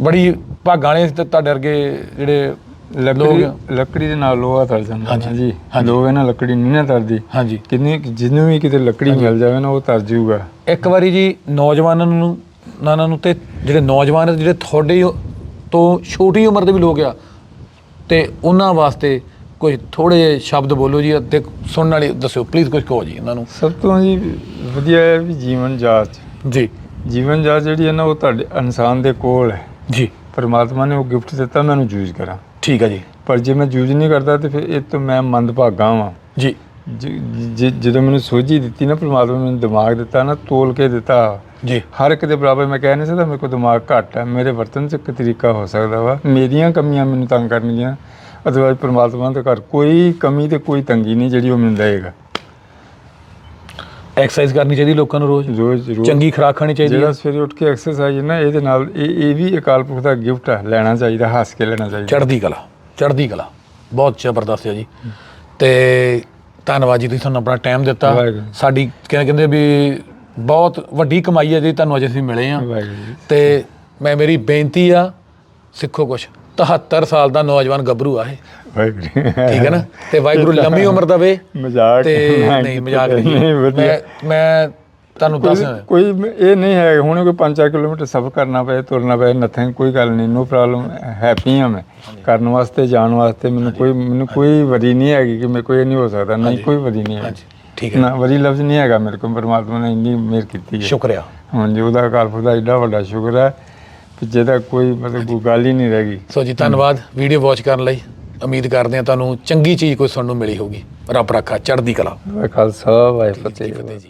ਬੜੀ ਭਾਗਾਂ ਵਾਲੇ ਤੇ ਤੁਹਾਡੇ ਵਰਗੇ ਜਿਹੜੇ ਲੱਕੜੀ ਲੱਕੜੀ ਦੇ ਨਾਲ ਲੋਹਾ ਤਰ ਜਾਂਦਾ ਹਾਂਜੀ। ਲੋਹੇ ਨਾਲ ਲੱਕੜੀ ਨਹੀਂ ਨਾ ਤਰਦੀ ਹਾਂਜੀ। ਕਿੰਨੀ ਜਿਹਨੂੰ ਵੀ ਕਿਤੇ ਲੱਕੜੀ ਮਿਲ ਜਾਵੇ ਨਾ ਉਹ ਤਰ ਜਾਊਗਾ। ਇੱਕ ਵਾਰੀ ਜੀ ਨੌਜਵਾਨਾਂ ਨੂੰ ਨਾਨਾਂ ਨੂੰ ਤੇ ਜਿਹੜੇ ਨੌਜਵਾਨ ਜਿਹੜੇ ਤੁਹਾਡੇ ਤੋਂ ਛੋਟੀ ਉਮਰ ਦੇ ਵੀ ਲੋਕ ਆ ਤੇ ਉਹਨਾਂ ਵਾਸਤੇ ਕੁਝ ਥੋੜੇ ਸ਼ਬਦ ਬੋਲੋ ਜੀ ਅਤੇ ਸੁਣਨ ਵਾਲੇ ਦੱਸਿਓ ਪਲੀਜ਼ ਕੁਝ ਕਹੋ ਜੀ ਇਹਨਾਂ ਨੂੰ। ਸਭ ਤੋਂ ਜੀ ਵਧੀਆ ਹੈ ਵੀ ਜੀਵਨ ਜਾਚ। ਜੀ। ਜੀਵਨ ਜਾਚ ਜਿਹੜੀ ਹੈ ਨਾ ਉਹ ਤੁਹਾਡੇ ਇਨਸਾਨ ਦੇ ਕੋਲ ਹੈ। ਜੀ। ਪਰਮਾਤਮਾ ਨੇ ਉਹ ਗਿਫਟ ਦਿੱਤਾ ਮੈਂ ਉਹਨੂੰ ਯੂਜ਼ ਕਰਾਂ। ਠੀਕ ਹੈ ਜੀ। ਪਰ ਜੇ ਮੈਂ ਯੂਜ਼ ਨਹੀਂ ਕਰਦਾ ਤੇ ਫਿਰ ਇਹ ਤੋਂ ਮੈਂ ਮੰਦਭਾਗਾ ਵਾਂ। ਜ- ਜਦੋਂ ਮੈਨੂੰ ਸੋਝੀ ਦਿੱਤੀ ਨਾ ਪਰਮਾਤਮਾ ਨੇ ਮੈਨੂੰ ਦਿਮਾਗ ਦਿੱਤਾ ਨਾ ਤੋਲ ਕੇ ਦਿੱਤਾ। ਜੀ। ਹਰ ਇੱਕ ਦੇ ਬਰਾਬਰ ਮੈਂ ਕਹਿ ਨਹੀਂ ਸਕਦਾ ਮੇਰੇ ਕੋਲ ਦਿਮਾਗ ਘੱਟ ਹੈ। ਮੇਰੇ ਵਰਤਨ 'ਚ ਇੱਕ ਤਰੀਕਾ ਹੋ ਸਕਦਾ ਵਾ। ਮੇਰੀਆਂ ਕਮੀਆਂ ਮੈਨੂੰ ਤੰਗ ਕਰਨਗੀਆਂ। ਅਦਰਵਾਇਜ਼ ਪਰਮਾਤਮਾ ਦੇ ਘਰ ਕੋਈ ਕਮੀ ਤੇ ਕੋਈ ਤੰਗੀ ਨਹੀਂ ਜਿਹੜੀ ਉਹ ਮੈਨੂੰ ਦੇਗਾ ਐਕਸਰਸਾਈਜ਼ ਕਰਨੀ ਚਾਹੀਦੀ ਲੋਕਾਂ ਨੂੰ ਰੋਜ਼। ਰੋਜ਼ ਚੰਗੀ ਖੁਰਾਕ ਖਾਣੀ ਚਾਹੀਦੀ ਜਿਹੜਾ ਸਵੇਰੇ ਉੱਠ ਕੇ ਐਕਸਰਸਾਈਜ਼ ਨਾ ਇਹਦੇ ਨਾਲ ਇਹ ਇਹ ਵੀ ਅਕਾਲ ਪੁਰਖ ਦਾ ਗਿਫਟ ਹੈ ਲੈਣਾ ਚਾਹੀਦਾ ਹੱਸ ਕੇ ਲੈਣਾ ਚਾਹੀਦਾ। ਚੜ੍ਹਦੀ ਕਲਾ ਚੜ੍ਹਦੀ ਕਲਾ। ਬਹੁਤ ਜ਼ਬਰਦਸਤ ਹੈ ਜੀ। ਤੇ ਧੰਨਵਾਦ ਜੀ ਤੁਸੀਂ ਸਾਨੂੰ ਆਪਣਾ ਟਾਈਮ ਦਿੱਤਾ। ਸਾਡੀ ਕਹਿੰਦੇ ਕਹਿੰਦੇ ਵੀ ਬਹੁਤ ਵੱਡੀ ਕਮਾਈ ਹੈ ਜੀ ਤੁਹਾਨੂੰ ਅੱਜ ਅਸੀਂ ਮਿਲੇ ਆ ਤੇ ਮੈਂ ਮੇਰੀ ਬੇਨਤੀ ਆ ਸਿੱਖੋ ਕੁਛ। 73 ਸਾਲ ਦਾ ਨੌਜਵਾਨ ਗੱਭਰੂ ਆ ਇਹ। ਠੀਕ ਹੈ ਨਾ? ਤੇ ਵਾਹਿਗੁਰੂ ਲੰਮੀ ਉਮਰ ਦਵੇ ਮਜ਼ਾਕ ਤੇ ਨਹੀਂ ਮਜ਼ਾਕ ਨਹੀਂ। ਮੈਂ ਮੈਂ ਤੁਹਾਨੂੰ ਦੱਸ ਕੋਈ ਇਹ ਨਹੀਂ ਹੈ ਹੁਣ ਕੋਈ 5-4 ਕਿਲੋਮੀਟਰ ਸਫ਼ਰ ਕਰਨਾ ਪਏ ਤੁਰਨਾ ਪਏ ਨਥਿੰਗ ਕੋਈ ਗੱਲ ਨਹੀਂ ਨੋ ਪ੍ਰੋਬਲਮ ਹੈਪੀ ਹਾਂ ਮੈਂ। ਕਰਨ ਵਾਸਤੇ ਜਾਣ ਵਾਸਤੇ ਮੈਨੂੰ ਕੋਈ ਮੈਨੂੰ ਕੋਈ ਵਰੀ ਨਹੀਂ ਹੈਗੀ ਕਿ ਮੇਰੇ ਕੋਈ ਇਹ ਨਹੀਂ ਹੋ ਸਕਦਾ ਨਹੀਂ ਕੋਈ ਵਰੀ ਨਹੀਂ ਹੈ ਠੀਕ ਹੈ। ਨਾ ਵਰੀ ਲਫ਼ਜ਼ ਨਹੀਂ ਹੈਗਾ ਮੇਰੇ ਕੋਲ ਪਰਮਾਤਮਾ ਨੇ ਇੰਨੀ ਮਿਹਰ ਕੀਤੀ ਹੈ। ਸ਼ੁਕਰੀਆ। ਹਾਂਜੀ ਉਹਦਾ ਅਕਾਲ ਦਾ ਐਡਾ ਵੱਡਾ ਸ਼ੁਕਰ ਹੈ। ਕਿ ਜਿਹਦਾ ਕੋਈ ਮਤਲਬ ਕੋਈ ਗੱਲ ਹੀ ਨਹੀਂ ਰਹਿ ਗਈ। ਸੋ ਜੀ ਧੰਨਵਾਦ। ਵੀਡੀਓ ਵਾਚ ਕਰਨ ਲਈ ਉਮੀਦ ਕਰਦੇ ਹਾਂ ਤੁਹਾਨੂੰ ਚੰਗੀ ਚੀਜ਼ ਕੋਈ ਸੁਣਨ ਨੂੰ ਮਿਲੀ ਹੋਊਗੀ। ਰੱਬ ਰੱਖਾ ਚੜ੍ਹਦੀ ਕਲਾ। ਵਾਹਿਗੁਰੂ ਖਾਲਸਾ ਵਾਹਿਗੁਰੂ ਫਤਿਹ। ਜੀ।